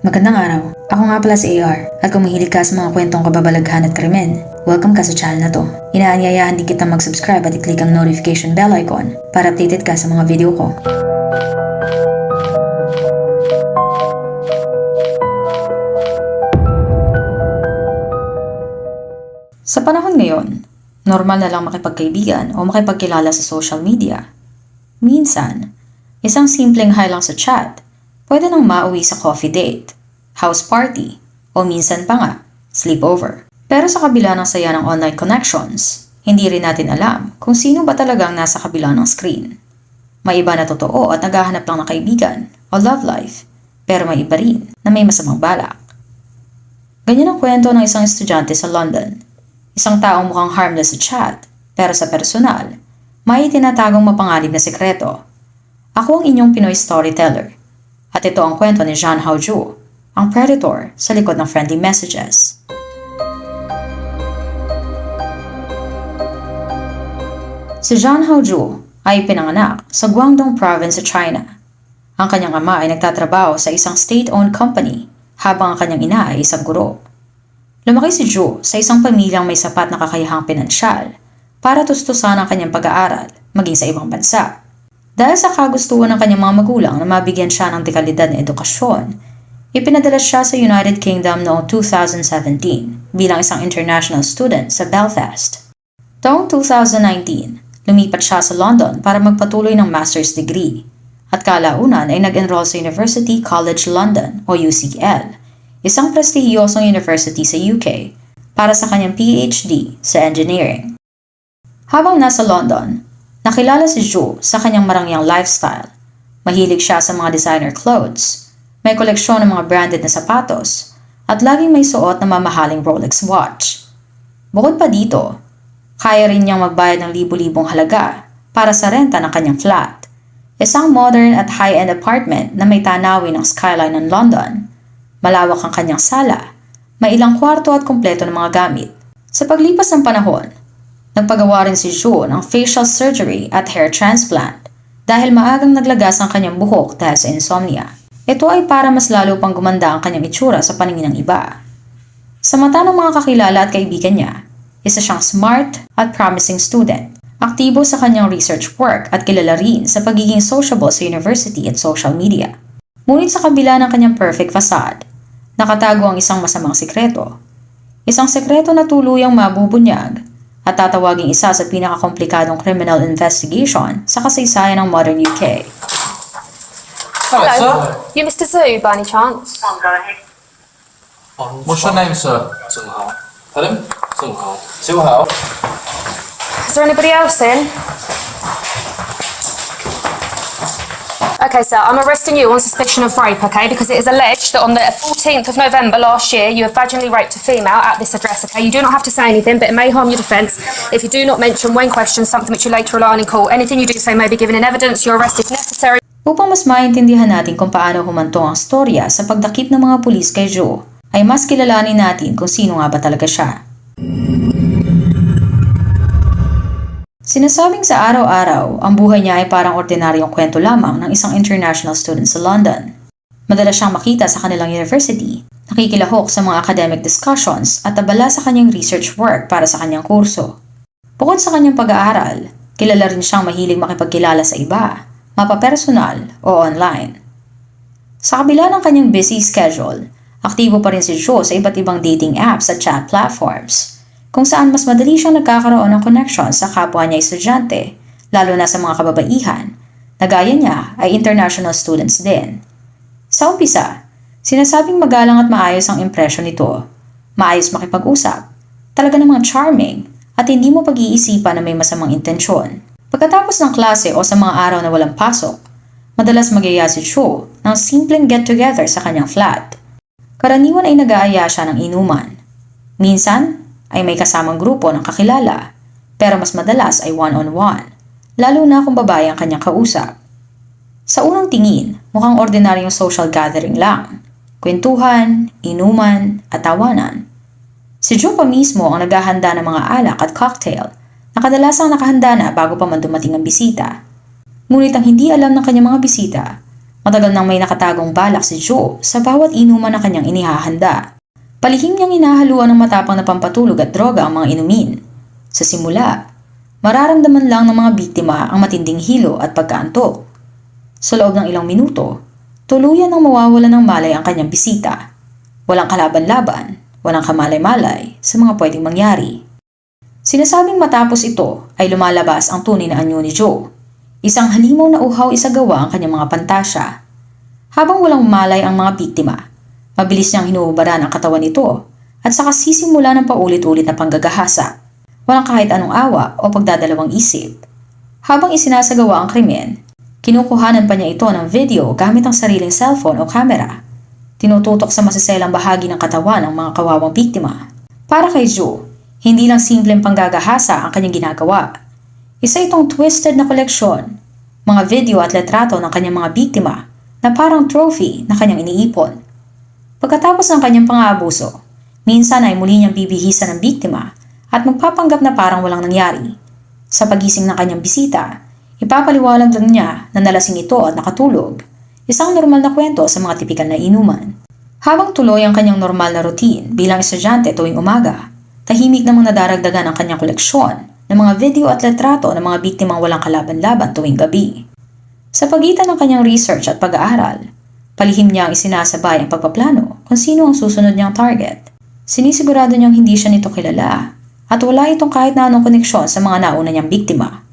Magandang araw. Ako nga pala si AR at kung ka sa mga kwentong kababalaghan at krimen, welcome ka sa channel na to. Inaanyayahan din kita mag-subscribe at i-click ang notification bell icon para updated ka sa mga video ko. Sa panahon ngayon, normal na lang makipagkaibigan o makipagkilala sa social media. Minsan, isang simpleng hi lang sa chat, pwede nang mauwi sa coffee date, house party, o minsan pa nga, sleepover. Pero sa kabila ng saya ng online connections, hindi rin natin alam kung sino ba talagang nasa kabila ng screen. May iba na totoo at naghahanap lang ng kaibigan o love life, pero may iba rin na may masamang balak. Ganyan ang kwento ng isang estudyante sa London. Isang taong mukhang harmless sa chat, pero sa personal, may tinatagong mapanganib na sekreto. Ako ang inyong Pinoy storyteller. At ito ang kwento ni Jean Haoju, ang predator sa likod ng friendly messages. Si Jean Haoju ay pinanganak sa Guangdong Province sa China. Ang kanyang ama ay nagtatrabaho sa isang state-owned company habang ang kanyang ina ay isang guro. Lumaki si Zhu sa isang pamilyang may sapat na kakayahang pinansyal para tustusan ang kanyang pag-aaral maging sa ibang bansa. Dahil sa kagustuhan ng kanyang mga magulang na mabigyan siya ng dekalidad na edukasyon, ipinadala siya sa United Kingdom noong 2017 bilang isang international student sa Belfast. Taong 2019, lumipat siya sa London para magpatuloy ng master's degree at kalaunan ay nag-enroll sa University College London o UCL, isang prestihiyosong university sa UK para sa kanyang PhD sa engineering. Habang nasa London, nakilala si Zhu sa kanyang marangyang lifestyle. Mahilig siya sa mga designer clothes, may koleksyon ng mga branded na sapatos, at laging may suot na mamahaling Rolex watch. Bukod pa dito, kaya rin niyang magbayad ng libu-libong halaga para sa renta ng kanyang flat. Isang modern at high-end apartment na may tanawin ng skyline ng London. Malawak ang kanyang sala, may ilang kwarto at kumpleto ng mga gamit. Sa paglipas ng panahon, nagpagawa rin si Zhu ng facial surgery at hair transplant dahil maagang naglagas ang kanyang buhok dahil sa insomnia. Ito ay para mas lalo pang gumanda ang kanyang itsura sa paningin ng iba. Sa mata ng mga kakilala at kaibigan niya, isa siyang smart at promising student. Aktibo sa kanyang research work at kilala rin sa pagiging sociable sa university at social media. Ngunit sa kabila ng kanyang perfect facade, nakatago ang isang masamang sikreto. Isang sekreto na tuluyang mabubunyag at tatawaging isa sa pinakakomplikadong criminal investigation sa kasaysayan ng modern UK. Hello, sir. You Mr. Zhu, by any chance? What's your name, sir? Zheng Hao. Pardon? Zheng Hao. Zhu Hao. Is there anybody else in? Okay, sir, I'm arresting you on suspicion of rape, okay? Because it is alleged that on the 14th of November last year, you have vaginally raped a female at this address, okay? You do not have to say anything, but it may harm your defence if you do not mention when questioned something which you later rely on in court. Anything you do say may be given in evidence. Your arrest if necessary. Upang mas maintindihan natin kung paano humantong ang storya sa pagdakip ng mga pulis kay Joe, ay mas kilalanin natin kung sino nga ba talaga siya. Sinasabing sa araw-araw, ang buhay niya ay parang ordinaryong kwento lamang ng isang international student sa London. Madalas siyang makita sa kanilang university, nakikilahok sa mga academic discussions at abala sa kanyang research work para sa kanyang kurso. Bukod sa kanyang pag-aaral, kilala rin siyang mahilig makipagkilala sa iba, mapapersonal o online. Sa kabila ng kanyang busy schedule, aktibo pa rin si Joe sa iba't ibang dating apps at chat platforms, kung saan mas madali siyang nagkakaroon ng connection sa kapwa niya estudyante, lalo na sa mga kababaihan, na gaya niya ay international students din. Sa umpisa, sinasabing magalang at maayos ang impresyon nito. Maayos makipag-usap, talaga namang charming, at hindi mo pag-iisipan na may masamang intensyon. Pagkatapos ng klase o sa mga araw na walang pasok, madalas magyaya si Cho ng simpleng get-together sa kanyang flat. Karaniwan ay nag-aaya siya ng inuman. Minsan, ay may kasamang grupo ng kakilala, pero mas madalas ay one-on-one, lalo na kung babae ang kanyang kausap. Sa unang tingin, mukhang ordinaryong social gathering lang. Kwentuhan, inuman, at tawanan. Si Joe pa mismo ang naghahanda ng mga alak at cocktail na kadalasang nakahanda na bago pa man dumating ang bisita. Ngunit ang hindi alam ng kanyang mga bisita, Matagal nang may nakatagong balak si Joe sa bawat inuman na kanyang inihahanda. Palihim niyang inahaluan ng matapang na pampatulog at droga ang mga inumin. Sa simula, mararamdaman lang ng mga biktima ang matinding hilo at pagkaantok. Sa loob ng ilang minuto, tuluyan nang mawawala ng malay ang kanyang bisita. Walang kalaban-laban, walang kamalay-malay sa mga pwedeng mangyari. Sinasabing matapos ito ay lumalabas ang tunay na anyo ni Joe. Isang halimaw na uhaw isagawa ang kanyang mga pantasya. Habang walang malay ang mga biktima, mabilis niyang hinuhubaran ang katawan nito at saka sisimula ng paulit-ulit na panggagahasa. Walang kahit anong awa o pagdadalawang isip. Habang isinasagawa ang krimen, kinukuhanan pa niya ito ng video gamit ang sariling cellphone o camera. Tinututok sa masiselang bahagi ng katawan ng mga kawawang biktima. Para kay Joe, hindi lang simpleng panggagahasa ang kanyang ginagawa. Isa itong twisted na koleksyon, mga video at letrato ng kanyang mga biktima na parang trophy na kanyang iniipon. Pagkatapos ng kanyang pang-aabuso, minsan ay muli niyang bibihisan ng biktima at magpapanggap na parang walang nangyari. Sa pagising ng kanyang bisita, ipapaliwalag lang niya na nalasing ito at nakatulog. Isang normal na kwento sa mga tipikal na inuman. Habang tuloy ang kanyang normal na routine bilang estudyante tuwing umaga, tahimik namang nadaragdagan ang kanyang koleksyon ng mga video at letrato ng mga biktimang walang kalaban-laban tuwing gabi. Sa pagitan ng kanyang research at pag-aaral, palihim niya ang isinasabay ang pagpaplano kung sino ang susunod niyang target. Sinisigurado niyang hindi siya nito kilala at wala itong kahit na anong koneksyon sa mga nauna niyang biktima.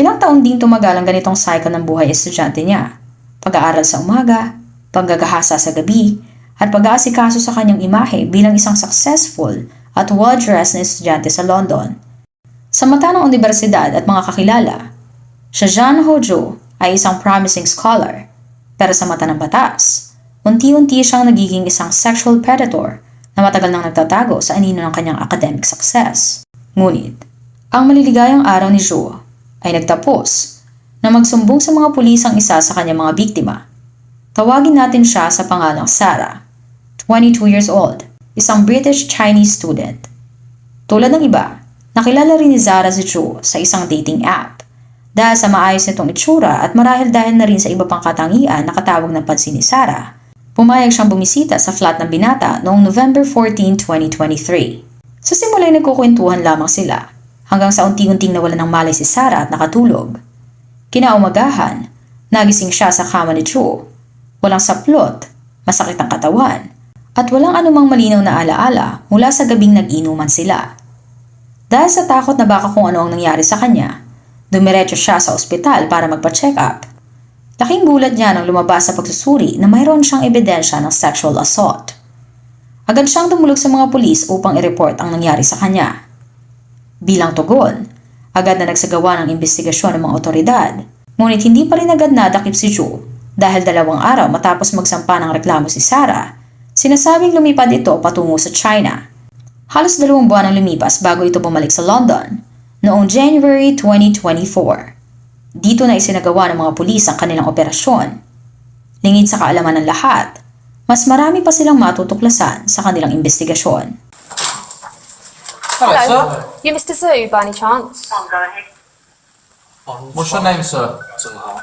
Ilang taon din tumagal ang ganitong cycle ng buhay estudyante niya. Pag-aaral sa umaga, panggagahasa sa gabi, at pag-aasikaso sa kanyang imahe bilang isang successful at well-dressed na estudyante sa London. Sa mata ng universidad at mga kakilala, siya Jean Hojo ay isang promising scholar, pero sa mata ng batas, unti-unti siyang nagiging isang sexual predator na matagal nang nagtatago sa anino ng kanyang academic success. Ngunit, ang maliligayang araw ni Joe ay nagtapos na magsumbong sa mga pulis ang isa sa kanyang mga biktima. Tawagin natin siya sa pangalang Sarah, 22 years old, isang British-Chinese student. Tulad ng iba, nakilala rin ni Zara si Joe sa isang dating app dahil sa maayos nitong itsura at marahil dahil na rin sa iba pang katangian na katawag ng pansin ni Sarah. Pumayag siyang bumisita sa flat ng binata noong November 14, 2023. Sa simula ay nagkukwentuhan lamang sila hanggang sa unti-unting nawala ng malay si Sarah at nakatulog. Kinaumagahan, nagising siya sa kama ni Joe. Walang saplot, masakit ang katawan, at walang anumang malinaw na alaala mula sa gabing nag-inuman sila. Dahil sa takot na baka kung ano ang nangyari sa kanya, dumiretso siya sa ospital para magpa-check up. Laking gulat niya nang lumabas sa pagsusuri na mayroon siyang ebidensya ng sexual assault. Agad siyang dumulog sa mga pulis upang i-report ang nangyari sa kanya. Bilang tugon, agad na nagsagawa ng investigasyon ng mga otoridad, ngunit hindi pa rin agad nadakip si Joe dahil dalawang araw matapos magsampa ng reklamo si Sarah, sinasabing lumipad ito patungo sa China. Halos dalawang buwan ang lumipas bago ito bumalik sa London noong January 2024. Dito na isinagawa ng mga pulis ang kanilang operasyon. Lingid sa kaalaman ng lahat, mas marami pa silang matutuklasan sa kanilang investigasyon. Hello, sir. You Mr. Zhu by any chance? What's your name, sir? 郑豪，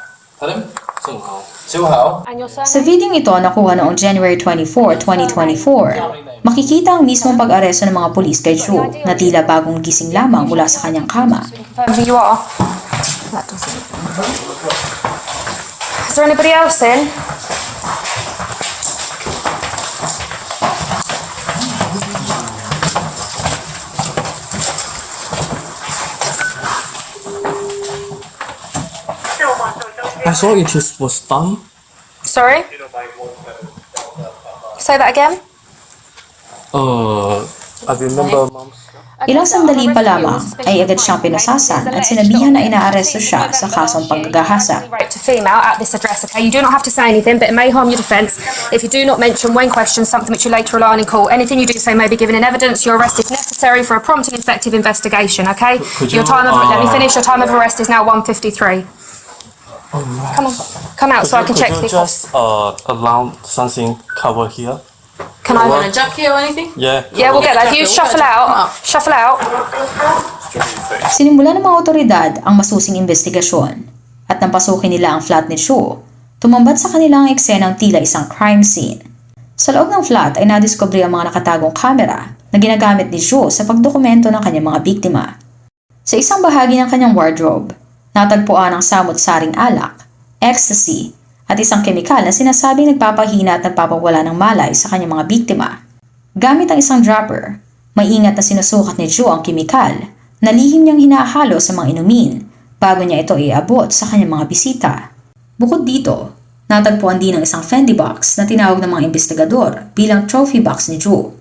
And your Sa video ito nakuha noong January 24, 2024, makikita ang mismong pag-aresto ng mga pulis kay Joe na tila bagong gising lamang mula sa kanyang kama. Who you are. That doesn't. Is there anybody else in? I saw it is was done. Sorry? Say that again? Uh, I remember mom's. Ilang sandali pa lamang ay agad siyang pinasasan at sinabihan na inaaresto siya sa kasong panggagahasa. Rape to female at this address, okay? You do not have to say anything, but it may harm your defence if you do not mention when questioned something which you later rely on in court. Anything you do say may be given in evidence. Your arrest is necessary for a prompt and effective investigation, okay? Could Your you, time of, let me uh, finish, your time of arrest is now 153. Come on, come out so I can check Could the you just uh allow something cover here? Can I? Want a jacket or anything? Yeah. Yeah, we'll get that. If you shuffle out, shuffle out. Sinimula ng mga otoridad ang masusing investigasyon at nang pasukin nila ang flat ni Joe, Tumambat sa kanila ang eksenang tila isang crime scene. Sa loob ng flat ay nadiskubre ang mga nakatagong kamera na ginagamit ni Joe sa pagdokumento ng kanyang mga biktima. Sa isang bahagi ng kanyang wardrobe, natagpuan ang samot-saring alak, ecstasy, at isang kemikal na sinasabing nagpapahina at nagpapawala ng malay sa kanyang mga biktima. Gamit ang isang dropper, may ingat na sinusukat ni Joe ang kemikal na lihim niyang hinahalo sa mga inumin bago niya ito iabot sa kanyang mga bisita. Bukod dito, natagpuan din ang isang Fendi box na tinawag ng mga investigador bilang trophy box ni Joe.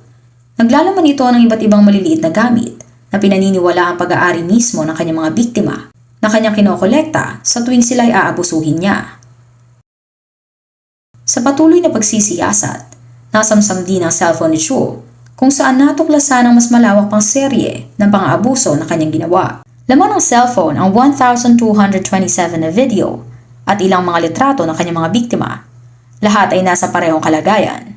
Naglalaman ito ng iba't ibang maliliit na gamit na pinaniniwala ang pag-aari mismo ng kanyang mga biktima na kanyang kinokolekta sa tuwing sila ay aabusuhin niya. Sa patuloy na pagsisiyasat, nasamsam din ang cellphone ni Joe kung saan natuklasan ang mas malawak pang serye ng pang-aabuso na kanyang ginawa. Laman ng cellphone ang 1,227 na video at ilang mga litrato ng kanyang mga biktima. Lahat ay nasa parehong kalagayan.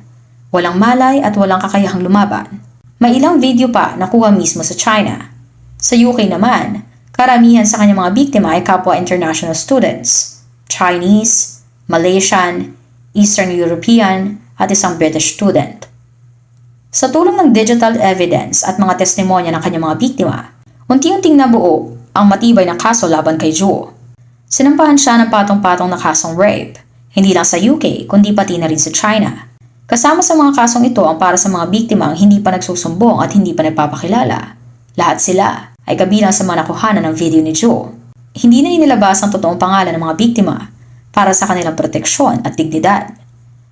Walang malay at walang kakayahang lumaban. May ilang video pa na kuha mismo sa China. Sa UK naman, karamihan sa kanyang mga biktima ay kapwa international students, Chinese, Malaysian, Eastern European, at isang British student. Sa tulong ng digital evidence at mga testimonya ng kanyang mga biktima, unti-unting nabuo ang matibay na kaso laban kay Joe. Sinampahan siya ng patong-patong na kasong rape, hindi lang sa UK kundi pati na rin sa China. Kasama sa mga kasong ito ang para sa mga biktima ang hindi pa nagsusumbong at hindi pa nagpapakilala. Lahat sila ay kabilang sa mga nakuhanan ng video ni Joe. Hindi na inilabas ang totoong pangalan ng mga biktima para sa kanilang proteksyon at dignidad.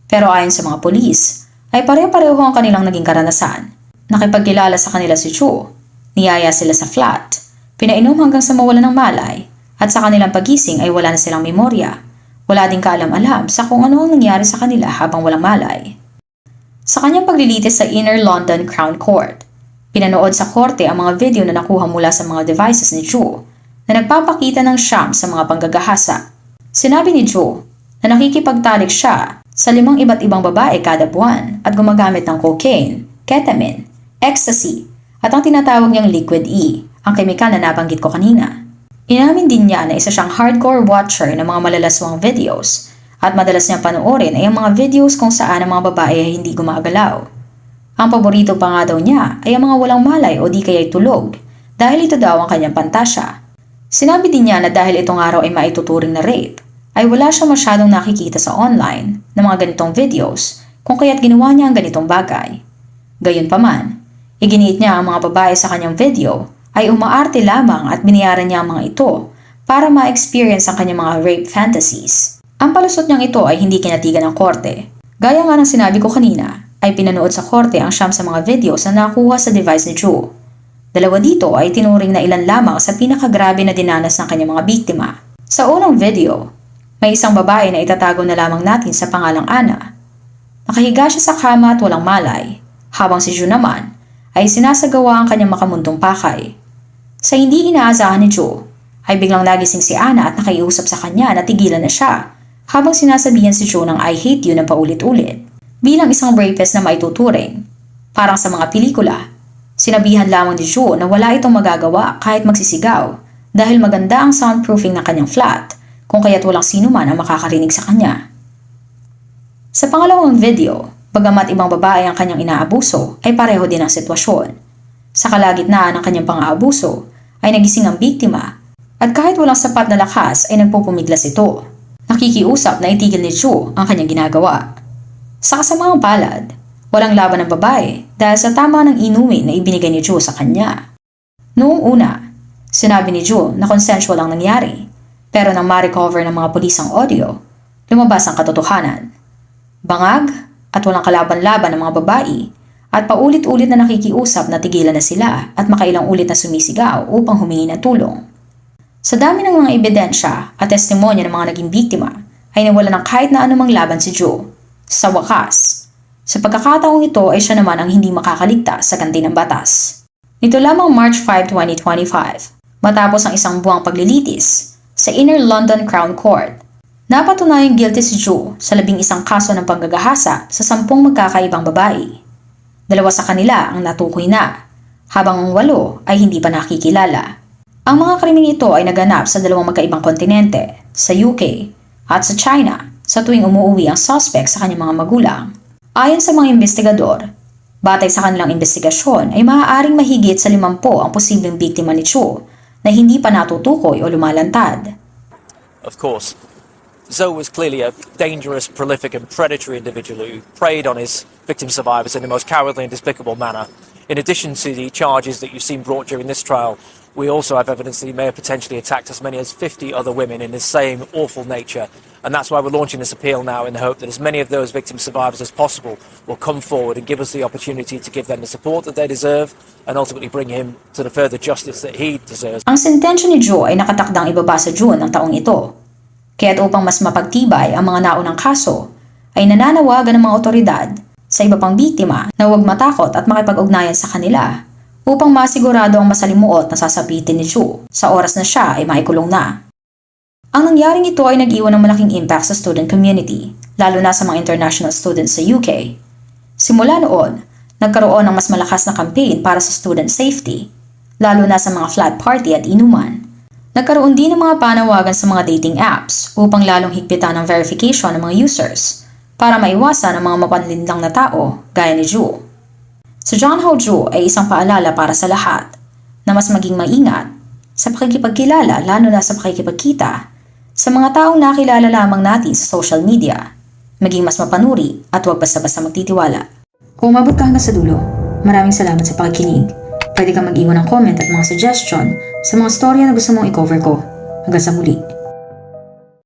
Pero ayon sa mga polis, ay pare-pareho ang kanilang naging karanasan. Nakipagkilala sa kanila si Joe, niyaya sila sa flat, pinainom hanggang sa mawala ng malay, at sa kanilang pagising ay wala na silang memorya. Wala din kaalam-alam sa kung ano ang nangyari sa kanila habang walang malay. Sa kanyang paglilitis sa Inner London Crown Court, pinanood sa korte ang mga video na nakuha mula sa mga devices ni Joe na nagpapakita ng siyam sa mga panggagahasa. Sinabi ni Joe na nakikipagtalik siya sa limang iba't ibang babae kada buwan at gumagamit ng cocaine, ketamine, ecstasy, at ang tinatawag niyang liquid E, ang kemikal na nabanggit ko kanina. Inamin din niya na isa siyang hardcore watcher ng mga malalaswang videos at madalas niyang panoorin ay ang mga videos kung saan ang mga babae ay hindi gumagalaw. Ang paborito pa nga daw niya ay ang mga walang malay o di kaya'y tulog dahil ito daw ang kanyang pantasya. Sinabi din niya na dahil itong araw ay maituturing na rape, ay wala siya masyadong nakikita sa online ng mga ganitong videos kung kaya't ginawa niya ang ganitong bagay. Gayunpaman, iginiit niya ang mga babae sa kanyang video ay umaarte lamang at biniyaran niya ang mga ito para ma-experience ang kanyang mga rape fantasies. Ang palusot niyang ito ay hindi kinatigan ng korte. Gaya nga ng sinabi ko kanina, ay pinanood sa korte ang siyam sa mga videos na nakuha sa device ni Joe. Dalawa dito ay tinuring na ilan lamang sa pinakagrabe na dinanas ng kanyang mga biktima. Sa unang video, may isang babae na itatago na lamang natin sa pangalang Ana. Nakahiga siya sa kama at walang malay, habang si Joe naman ay sinasagawa ang kanyang makamundong pakay. Sa hindi inaasahan ni Joe, ay biglang nagising si Ana at nakiusap sa kanya na tigilan na siya habang sinasabihan si Joe ng I hate you na paulit-ulit. Bilang isang rapist na maituturing, parang sa mga pelikula, sinabihan lamang ni Joe na wala itong magagawa kahit magsisigaw dahil maganda ang soundproofing ng kanyang flat kung kaya't walang sino man ang makakarinig sa kanya. Sa pangalawang video, bagamat ibang babae ang kanyang inaabuso, ay pareho din ang sitwasyon. Sa kalagitnaan ng kanyang pang-aabuso, ay nagising ang biktima at kahit walang sapat na lakas ay nagpupumiglas ito. Nakikiusap na itigil ni Joe ang kanyang ginagawa. Sa kasamaang palad, walang laban ng babae dahil sa tama ng inumin na ibinigay ni Joe sa kanya. Noong una, sinabi ni Joe na consensual ang nangyari pero nang ma-recover ng mga pulis ang audio, lumabas ang katotohanan. Bangag at walang kalaban-laban ng mga babae at paulit-ulit na nakikiusap na tigilan na sila at makailang ulit na sumisigaw upang humingi ng tulong. Sa dami ng mga ebidensya at testimonya ng mga naging biktima, ay nawala ng kahit na anumang laban si Joe. Sa wakas, sa pagkakataong ito ay siya naman ang hindi makakaligtas sa kanti ng batas. Nito lamang March 5, 2025, matapos ang isang buwang paglilitis sa Inner London Crown Court, napatunayang guilty si Joe sa labing isang kaso ng panggagahasa sa sampung magkakaibang babae. Dalawa sa kanila ang natukoy na, habang ang walo ay hindi pa nakikilala. Ang mga krimeng ito ay naganap sa dalawang magkaibang kontinente, sa UK at sa China sa tuwing umuwi ang suspect sa kanyang mga magulang. Ayon sa mga investigador, batay sa kanilang investigasyon ay maaaring mahigit sa limampo ang posibleng biktima ni Chu na hindi pa natutukoy o lumalantad. of course. Zoe was clearly a dangerous, prolific, and predatory individual who preyed on his victim survivors in the most cowardly and despicable manner. In addition to the charges that you've seen brought during this trial, we also have evidence that he may have potentially attacked as many as 50 other women in the same awful nature. And that's why we're launching this appeal now in the hope that as many of those victim survivors as possible will come forward and give us the opportunity to give them the support that they deserve and ultimately bring him to the further justice that he deserves. Ang sentensya ni Joe ay nakatakdang ibaba sa June ng taong ito. Kaya't upang mas mapagtibay ang mga naunang kaso, ay nananawagan ng mga otoridad sa iba pang biktima na huwag matakot at makipag-ugnayan sa kanila upang masigurado ang masalimuot na sasabitin ni Joe sa oras na siya ay maikulong na. Ang nangyaring ito ay nag-iwan ng malaking impact sa student community, lalo na sa mga international students sa UK. Simula noon, nagkaroon ng mas malakas na campaign para sa student safety, lalo na sa mga flat party at inuman. Nagkaroon din ng mga panawagan sa mga dating apps upang lalong higpitan ang verification ng mga users para maiwasan ang mga mapanlinlang na tao gaya ni Ju. Si John Ho Ju ay isang paalala para sa lahat na mas maging maingat sa pakikipagkilala lalo na sa pakikipagkita sa mga taong nakilala lamang natin sa social media. Maging mas mapanuri at huwag basta-basta magtitiwala. Kung umabot ka hanggang sa dulo, maraming salamat sa pakikinig. Pwede kang mag-iwan ng comment at mga suggestion sa mga storya na gusto mong i-cover ko. Hanggang sa muli.